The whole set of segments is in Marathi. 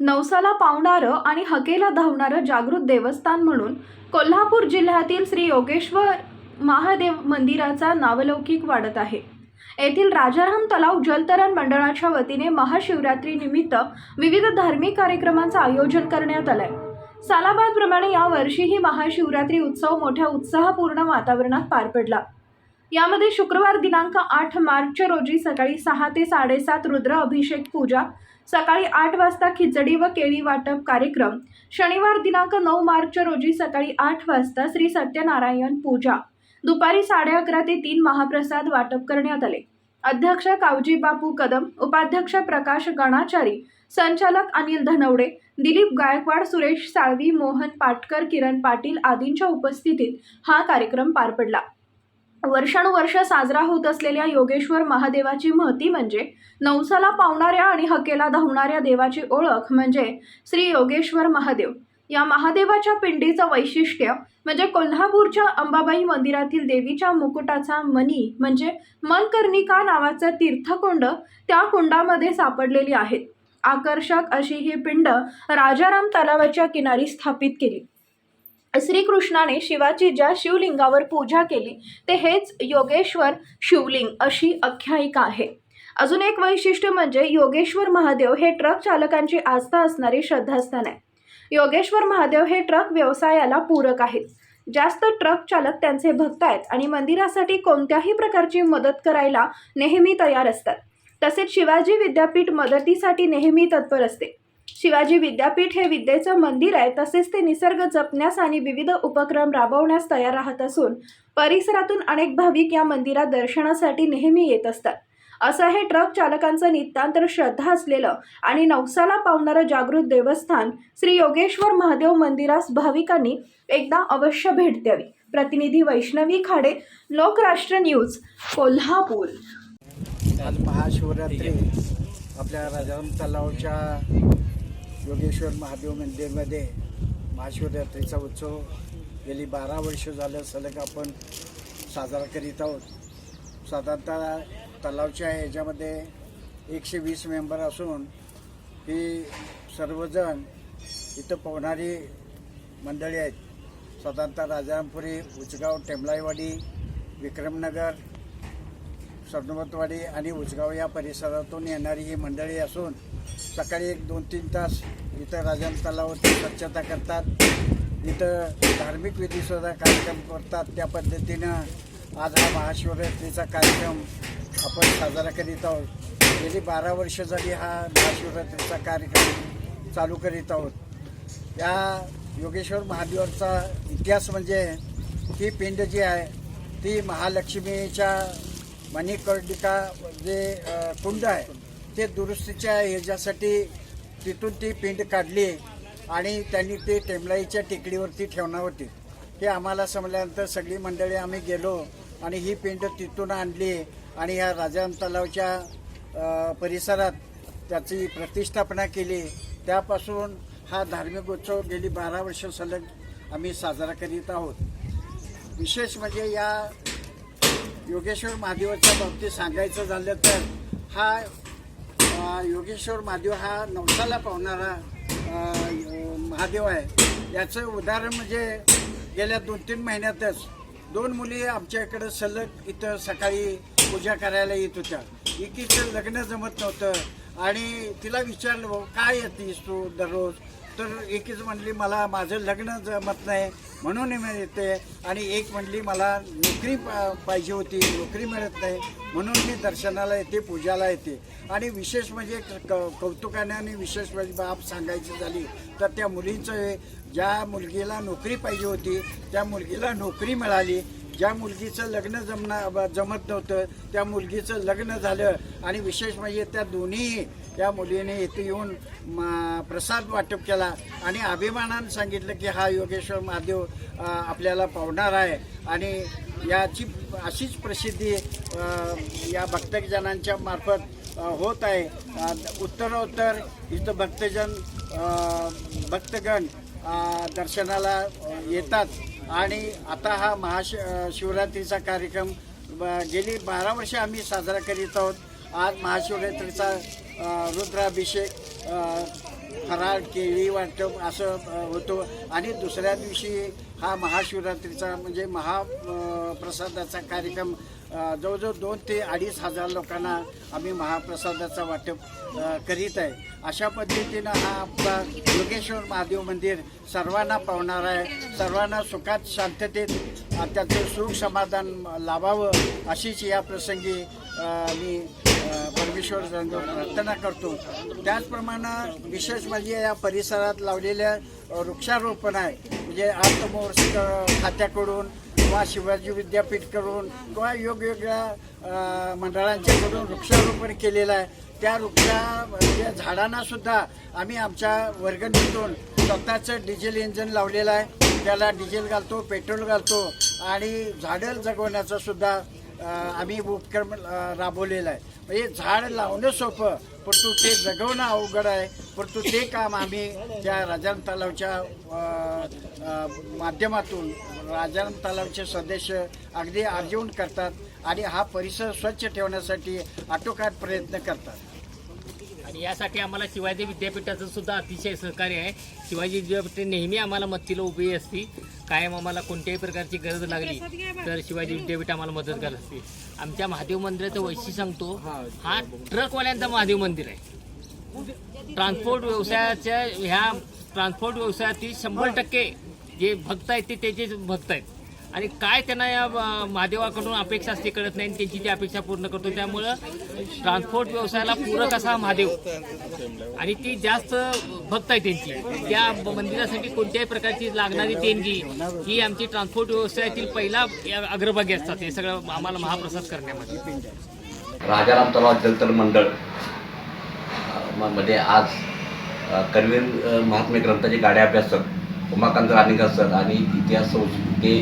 नवसाला पावणारं आणि हकेला धावणारं जागृत देवस्थान म्हणून कोल्हापूर जिल्ह्यातील श्री योगेश्वर महादेव मंदिराचा नावलौकिक वाढत आहे. येथील राजाराम तलाव जलतरण मंडळाच्या वतीने महाशिवरात्रीनिमित्त विविध धार्मिक कार्यक्रमांचं आयोजन करण्यात आलंय. सालाबादप्रमाणे यावर्षीही महाशिवरात्री उत्सव मोठ्या उत्साहपूर्ण वातावरणात पार पडला. यामध्ये शुक्रवार दिनांक आठ मार्च रोजी सकाळी सहा ते साडेसात रुद्र अभिषेक पूजा सकाळी आठ वाजता खिचडी व केळी वाटप कार्यक्रम. शनिवार दिनांक नऊ मार्च रोजी सकाळी आठ वाजता श्री सत्यनारायण पूजा. दुपारी साडे अकरा ते तीन महाप्रसाद वाटप करण्यात आले. अध्यक्ष कावजी बापू कदम उपाध्यक्ष प्रकाश गणाचारी संचालक अनिल धनवडे दिलीप गायकवाड सुरेश साळवी मोहन पाटकर किरण पाटील आदींच्या उपस्थितीत हा कार्यक्रम पार पडला. वर्षानुवर्ष साजरा होत असलेल्या योगेश्वर महादेवाची महती म्हणजे नवसाला पावणाऱ्या आणि हकेला धावणाऱ्या देवाची ओळख म्हणजे श्री योगेश्वर महादेव. या महादेवाच्या पिंडीचं वैशिष्ट्य म्हणजे कोल्हापूरच्या अंबाबाई मंदिरातील देवीच्या मुकुटाचा मणी म्हणजे मनकर्णिका नावाचं तीर्थकुंड त्या कुंडामध्ये सापडलेली आहेत आकर्षक अशी ही पिंड राजाराम तलावाच्या किनारी स्थापित केली. श्रीकृष्णाने शिवाची ज्या शिवलिंगावर पूजा केली ते हेच योगेश्वर शिवलिंग अशी आख्यायिका आहे. अजून एक वैशिष्ट्य म्हणजे योगेश्वर महादेव हे ट्रक चालकांची आस्था असणारे श्रद्धास्थान आहे. योगेश्वर महादेव हे ट्रक व्यवसायाला पूरक आहेत. जास्त ट्रक चालक त्यांचे भक्त आहेत आणि मंदिरासाठी कोणत्याही प्रकारची मदत करायला नेहमी तयार असतात. तसेच शिवाजी विद्यापीठ मदतीसाठी नेहमी तत्पर असते. शिवाजी विद्यापीठ हे विद्येचं मंदिर आहे तसेच ते निसर्ग जपण्यास आणि विविध उपक्रम राबवण्यास तयार राहत असून परिसरातून अनेक भाविक या मंदिरात दर्शनासाठी नेहमी येत असतात. असं हे ट्रक चालकांचं नितांतर श्रद्धा असलेलं आणि नवसाला पावणारं जागृत देवस्थान श्री योगेश्वर महादेव मंदिरास भाविकांनी एकदा अवश्य भेट द्यावी. प्रतिनिधी वैष्णवी खाडे लोकराष्ट्र न्यूज कोल्हापूर. आज महाशिवरात्री आपल्या राजाराम तलावच्या योगेश्वर महादेव मंदिरमध्ये महाशिवरात्रीचा उत्सव. गेली बारा वर्ष झालं सलग आपण साजरा करीत आहोत. साधारणतः तलावच्या ह्याच्यामध्ये एकशे वीस मेंबर असून ही सर्वजण इथं पोहणारी मंडळी आहेत. साधारणतः राजारामपुरी उचगाव टेंबलाईवाडी विक्रमनगर सरनोबतवाडी आणि उचगाव या परिसरातून येणारी ही मंडळी असून सकाळी एक दोन तीन तास इथं राजन तलावरती स्वच्छता करतात. इथं धार्मिक विधीसुद्धा कार्यक्रम करतात. त्या पद्धतीनं आज हा महाशिवरात्रीचा कार्यक्रम आपण साजरा करीत आहोत. गेली बारा वर्ष झाली हा महाशिवरात्रीचा कार्यक्रम चालू करीत आहोत. या योगेश्वर महादेवाचा इतिहास म्हणजे ही पिंड जी आहे ती महालक्ष्मीच्या मणिकर्णिका जे कुंड आहे ते दुरुस्तीच्या ह्याच्यासाठी तिथून ती पिंड काढली आणि त्यांनी ते टेमलाईच्या टेकडीवरती ठेवणार होती. हे आम्हाला समजल्यानंतर सगळी मंडळी आम्ही गेलो आणि ही पिंड तिथून आणली आणि ह्या राजाराम तलावच्या परिसरात त्याची प्रतिष्ठापना केली. त्यापासून हा धार्मिक उत्सव गेली बारा वर्ष सलग आम्ही साजरा करीत आहोत. विशेष म्हणजे या योगेश्वर महादेवाच्या बाबतीत सांगायचं झालं तर हा योगेश्वर महादेव हा नवसाला पावणारा महादेव आहे. याचं उदाहरण म्हणजे गेल्या दोन तीन महिन्यातच दोन मुली आमच्या इकडं सलग इथं सकाळी पूजा करायला येत होत्या. एकीचं लग्न जमत नव्हतं आणि तिला विचारलं काय येतेस तू दररोज? तर एकीच म्हणली मला माझं लग्न जमत नाही. म्हणून मी येते. आणि एक म्हणली मला नोकरी पा- पाहिजे होती नोकरी मिळत नाही. म्हणून मी दर्शनाला येते पूजाला येते. आणि विशेष म्हणजे क- कौतुकाने आणि विशेष म्हणजे बाब सांगायची झाली तर त्या मुलींचं ज्या मुलगीला नोकरी पाहिजे होती त्या मुलगीला नोकरी मिळाली. ज्या मुलगीचं लग्न जमना जमत नव्हतं त्या मुलगीचं लग्न झालं. आणि विशेष म्हणजे त्या दोन्ही या मुलीने इथे येऊन म- प्रसाद वाटप केला आणि अभिमानानं सांगितलं की हा योगेश्वर महादेव आपल्याला पावणार आहे. आणि याची अशीच प्रसिद्धी या भक्तजनांच्या मार्फत होत आहे. उत्तरोत्तर इथं भक्तजन भक्तगण दर्शनाला येतात. आणि आता हा महाश शिवरात्रीचा कार्यक्रम ब- गेली बारा वर्ष आम्ही साजरा करीत आहोत. आज महाशिवरात्रीचा रुद्राभिषेक फराळ केळी वाटप असं होतो. आणि दुसऱ्या दिवशी हा महाशिवरात्रीचा म्हणजे महाप्रसादाचा कार्यक्रम जवळजवळ दोन ते अडीच हजार लोकांना आम्ही महाप्रसादाचा वाटप करीत आहे. अशा पद्धतीनं हा आपला योगेश्वर महादेव मंदिर सर्वांना पावणार आहे. सर्वांना सुखात शांततेत त्याचं सुख समाधान लाभावं अशीच या प्रसंगी मी परमेश्वर प्रार्थना करतो. त्याचप्रमाणे विशेष म्हणजे या परिसरात लावलेल्या वृक्षारोपण आहे. म्हणजे अर्थमोर्स खात्याकडून किंवा शिवाजी विद्यापीठकडून किंवा योगवेगळ्या मंडळांच्याकडून वृक्षारोपण केलेलं आहे. त्या वृक्षा म्हणजे झाडांना सुद्धा आम्ही आमच्या वर्गणीतून स्वतःचं डिझेल इंजन लावलेलं आहे. त्याला डिझेल घालतो पेट्रोल घालतो आणि झाडं जगवण्याचा सुद्धा आम्ही उपक्रम राबवलेला आहे. म्हणजे झाड लावणं सोपं परंतु ते जगवणं अवघड आहे. परंतु ते काम आम्ही त्या राजान तलावच्या माध्यमातून राजान तलावचे सदस्य अगदी आर्जीवन करतात आणि हा परिसर स्वच्छ ठेवण्यासाठी आटोकाट प्रयत्न करतात. आणि यासाठी आम्हाला शिवाजी विद्यापीठाचं सुद्धा अतिशय सहकार्य आहे. शिवाजी विद्यापीठ नेहमी आम्हाला मत्तीला उभी असते. कायम आम्हाला कोणत्याही प्रकारची गरज लागली तर शिवाजी विद्यापीठ आम्हाला मदत करत असते आमच्या महादेव मंदिराचं वैशिष्ट्य सांगतो हा ट्रकवाल्यांचा महादेव मंदिर आहे. ट्रान्सपोर्ट व्यवसायाच्या ह्या ट्रान्सपोर्ट व्यवसायातील शंभर टक्के जे भक्त आहेत ते त्याचे भक्त आहेत. आणि काय त्यांना या महादेवाकडून अपेक्षा असते कळत नाही आणि त्यांची ती अपेक्षा पूर्ण करतो. त्यामुळं ट्रान्सपोर्ट व्यवसायाला पूरक असा महादेव. आणि ती जास्त भक्त आहे त्यांची. त्या मंदिरासाठी कोणत्याही प्रकारची लागणारी देणगी ही आमची ट्रान्सपोर्ट व्यवसायातील पहिला अग्रभागी असतात. हे सगळं आम्हाला महाप्रसाद करण्यामध्ये. राजाराम तलाव जलतल मंडळ. मध्ये आज अ, करवीर महात्मे ग्रंथाचे गाडे अभ्यासक उमाकांत राणीकर सर आणि इतिहास संस्कृती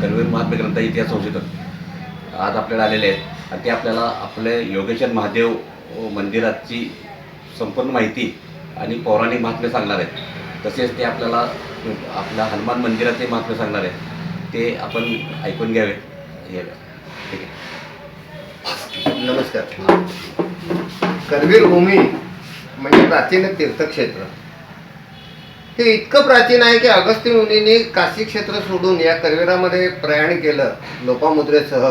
कणवीर महात्म्य महात्मे ग्रंथ इतिहास संशोधक आज आपल्याला आलेले आहेत. आणि ते आपल्याला आपले योगेश्वर महादेव मंदिराची संपूर्ण माहिती आणि पौराणिक महात्मे सांगणार आहेत. तसेच ते आपल्याला आपल्या हनुमान मंदिराचे महात्मे सांगणार आहेत. ते आपण ऐकून घ्यावे. हे ठीक आहे. नमस्कार. करवीर भूमी म्हणजे प्राचीन तीर्थक्षेत्र. हे इतकं प्राचीन आहे की अगस्त्य मुनीने काशी क्षेत्र सोडून या करवीरामध्ये प्रयाण केलं लोपामुद्रेसह.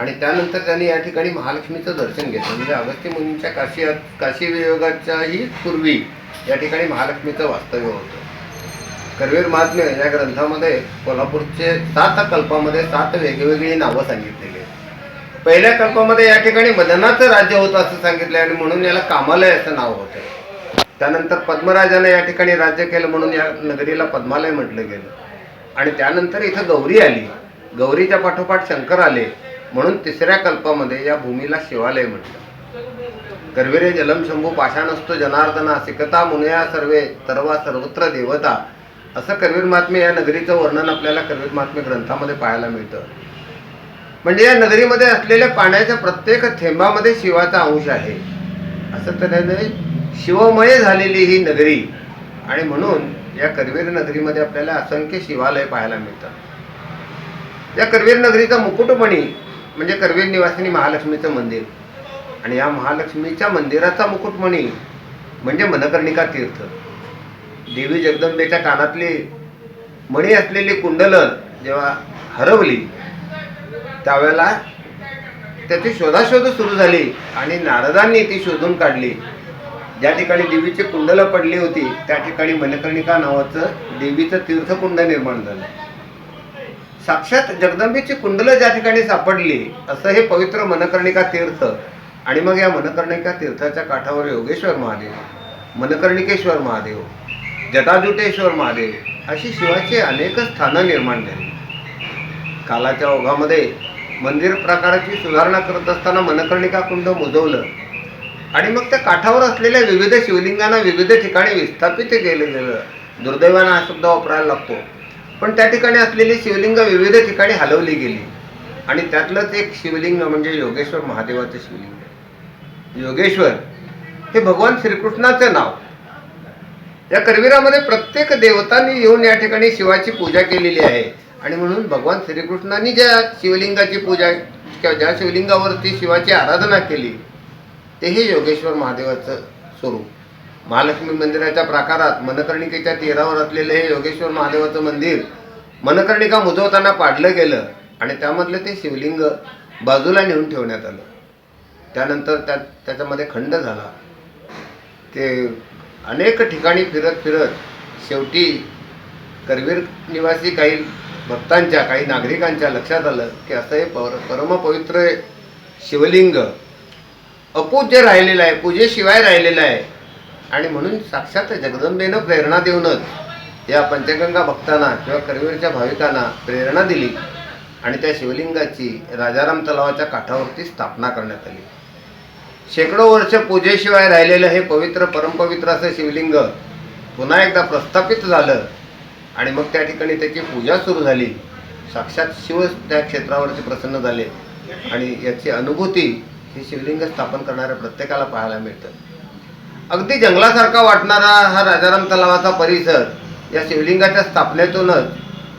आणि त्यानंतर त्यांनी या ठिकाणी महालक्ष्मीचं दर्शन घेतलं. म्हणजे अगस्त्य मुनींच्या काशी काशी वियोगाच्याही पूर्वी या ठिकाणी महालक्ष्मीचं वास्तव्य होतं. करवीर महात्म्य या ग्रंथामध्ये कोल्हापूरचे सात कल्पामध्ये सात वेगवेगळी नावं सांगितलेली आहेत. पहिल्या कल्पामध्ये या ठिकाणी मदनाचं राज्य होतं असं सांगितलं आणि म्हणून याला कामालय असं नाव होतं. त्यानंतर पद्मराजाने या ठिकाणी राज्य केलं म्हणून या नगरीला पद्मालय म्हटलं गेलं. आणि त्यानंतर इथं गौरी आली. गौरीच्या पाठोपाठ शंकर आले. म्हणून तिसऱ्या कल्पामध्ये या भूमीला शिवालय म्हटलं. गर्वेरे जलम शंभू असतो जनार्दना सिकता मुनया सर्वे सर्वा सर्वत्र देवता. असं करवीर महात्मे या नगरीचं वर्णन आपल्याला करवीर महात्मे ग्रंथामध्ये पाहायला मिळतं. म्हणजे या नगरीमध्ये असलेल्या पाण्याच्या प्रत्येक थेंबामध्ये शिवाचा अंश आहे. असं तऱ्हेने शिवमय झालेली ही नगरी. आणि म्हणून या करवीर नगरीमध्ये आपल्याला असंख्य शिवालय पाहायला मिळतात. या करवीर नगरीचा मुकुटमणी म्हणजे करवीर निवासिनी महालक्ष्मीचं मंदिर. आणि या महालक्ष्मीच्या मंदिराचा मुकुटमणी म्हणजे मनकर्णिका तीर्थ. देवी जगदंबेच्या कानातली मणी असलेली कुंडलं जेव्हा हरवली त्यावेळेला त्याची शोधाशोध सुरू झाली आणि नारदांनी ती शोधून काढली. ज्या ठिकाणी देवीची कुंडलं पडली होती त्या ठिकाणी मनकर्णिका नावाचं देवीचं तीर्थकुंड निर्माण झालं. साक्षात जगदंबेची कुंडलं ज्या ठिकाणी सापडली असं हे पवित्र मनकर्णिका तीर्थ आणि मग या मनकर्णिका तीर्थाच्या काठावर योगेश्वर महादेव मनकर्णिकेश्वर महादेव जटाजुटेश्वर महादेव अशी शिवाची अनेक स्थानं निर्माण झाली. कालाच्या ओघामध्ये मंदिर प्रकाराची सुधारणा करत असताना मनकर्णिका कुंड मुजवलं. आणि मग त्या काठावर असलेल्या विविध शिवलिंगांना विविध ठिकाणी विस्थापित केलं गेलं दुर्दैवानं हा शब्द वापरायला लागतो. पण त्या ठिकाणी असलेली शिवलिंग विविध ठिकाणी हलवली गेली. आणि त्यातलंच एक शिवलिंग म्हणजे योगेश्वर महादेवाचं शिवलिंग. योगेश्वर हे भगवान श्रीकृष्णाचं नाव. या करवीरामध्ये प्रत्येक देवतांनी येऊन या ठिकाणी शिवाची पूजा केलेली आहे. आणि म्हणून भगवान श्रीकृष्णांनी ज्या शिवलिंगाची पूजा किंवा ज्या शिवलिंगावरती शिवाची आराधना केली तेही योगेश्वर महादेवाचं स्वरूप. महालक्ष्मी मंदिराच्या प्राकारात मनकर्णिकेच्या तीरावर असलेलं हे योगेश्वर महादेवाचं मंदिर मनकर्णिका मुजवताना पाडलं गेलं आणि त्यामधलं ते शिवलिंग बाजूला नेऊन ठेवण्यात आलं. त्यानंतर त्या त्याच्यामध्ये खंड झाला. ते अनेक ठिकाणी फिरत फिरत शेवटी करवीर निवासी काही भक्तांच्या काही नागरिकांच्या लक्षात आलं की असं हे पर परमपवित्र शिवलिंग अपूज्य राहिलेलं आहे पूजेशिवाय राहिलेलं आहे. आणि म्हणून साक्षात जगदंबेनं प्रेरणा देऊनच या पंचगंगा भक्तांना किंवा करवीरच्या भाविकांना प्रेरणा दिली आणि त्या शिवलिंगाची राजाराम तलावाच्या काठावरती स्थापना करण्यात आली. शेकडो वर्ष पूजेशिवाय राहिलेलं हे पवित्र परमपवित्र असं शिवलिंग पुन्हा एकदा प्रस्थापित झालं आणि मग त्या ठिकाणी त्याची पूजा सुरू झाली. साक्षात शिव त्या क्षेत्रावरती प्रसन्न झाले आणि याची अनुभूती हे शिवलिंग स्थापन करणाऱ्या प्रत्येकाला पाहायला मिळतं. अगदी जंगलासारखा वाटणारा हा राजाराम तलावाचा परिसर या शिवलिंगाच्या स्थापनेतूनच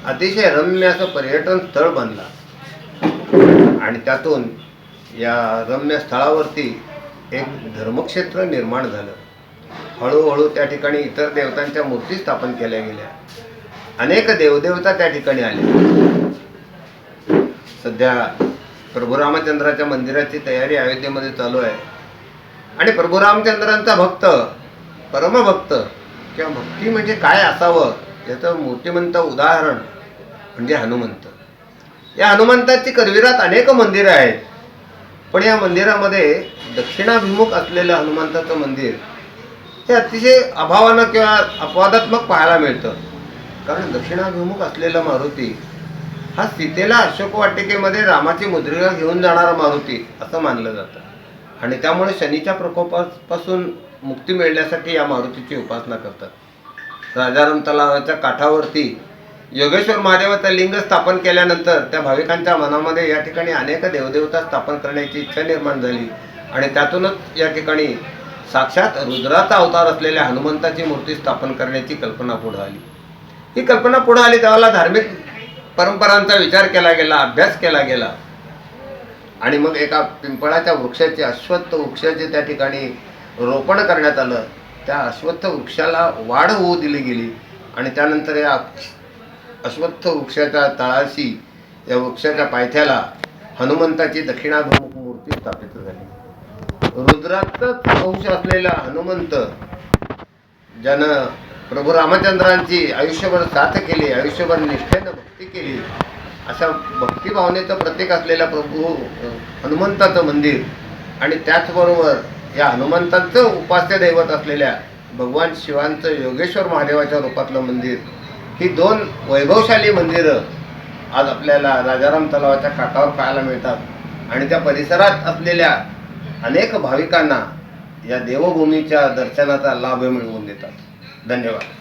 अतिशय रम्य असं पर्यटन स्थळ बनला. आणि त्यातून या रम्य स्थळावरती एक धर्मक्षेत्र निर्माण झालं. हळूहळू त्या ठिकाणी इतर देवतांच्या मूर्ती स्थापन केल्या गेल्या. अनेक देवदेवता त्या ठिकाणी आल्या. सध्या प्रभू रामचंद्राच्या मंदिराची तयारी अयोध्येमध्ये चालू आहे. आणि प्रभू रामचंद्रांचा भक्त परमभक्त किंवा भक्ती म्हणजे काय असावं याचं मूर्तिमंत उदाहरण म्हणजे हनुमंत. या हनुमंताची करवीरात अनेक मंदिरं आहेत. पण या मंदिरामध्ये दक्षिणाभिमुख असलेलं हनुमंताचं मंदिर हे अतिशय अभावानं किंवा अपवादात्मक पाहायला मिळतं. कारण दक्षिणाभिमुख असलेलं मारुती हा सीतेला अशोक वाटिकेमध्ये रामाची मुद्रिका घेऊन जाणारा मारुती असं मानलं जातं. आणि त्यामुळे शनीच्या प्रकोपापासून मुक्ती मिळण्यासाठी या मारुतीची उपासना करतात. राजाराम तलावाच्या काठावरती योगेश्वर महादेवाचं लिंग स्थापन केल्यानंतर त्या भाविकांच्या मनामध्ये या ठिकाणी अनेक देवदेवता स्थापन करण्याची इच्छा निर्माण झाली. आणि त्यातूनच या ठिकाणी साक्षात रुद्राचा अवतार असलेल्या हनुमंताची मूर्ती स्थापन करण्याची कल्पना पुढे आली. ही कल्पना पुढे आली त्यावेळेला धार्मिक परंपरांचा विचार केला गेला अभ्यास केला गेला. आणि मग एका पिंपळाच्या वृक्षाचे अश्वत्थ वृक्षाचे त्या ठिकाणी रोपण करण्यात आलं. त्या अश्वत्थ वृक्षाला वाढ होऊ दिली गेली. आणि त्यानंतर या अश्वत्थ वृक्षाच्या तळाशी या वृक्षाच्या पायथ्याला हनुमंताची दक्षिणाभिमुख मूर्ती स्थापित झाली. रुद्रातच अंश असलेला हनुमंत ज्यानं प्रभू रामचंद्रांची आयुष्यभर साथ केली आयुष्यभर निष्ठेनं भक्ती केली. अशा भक्तिभावनेचं प्रतीक असलेलं प्रभू हनुमंताचं मंदिर आणि त्याचबरोबर या हनुमंतांचं उपास्य दैवत असलेल्या भगवान शिवांचं योगेश्वर महादेवाच्या रूपातलं मंदिर ही दोन वैभवशाली मंदिरं आज आपल्याला राजाराम तलावाच्या काठावर पाहायला मिळतात. आणि त्या परिसरात असलेल्या अनेक भाविकांना या देवभूमीच्या दर्शनाचा लाभ मिळवून देतात. 干掉了。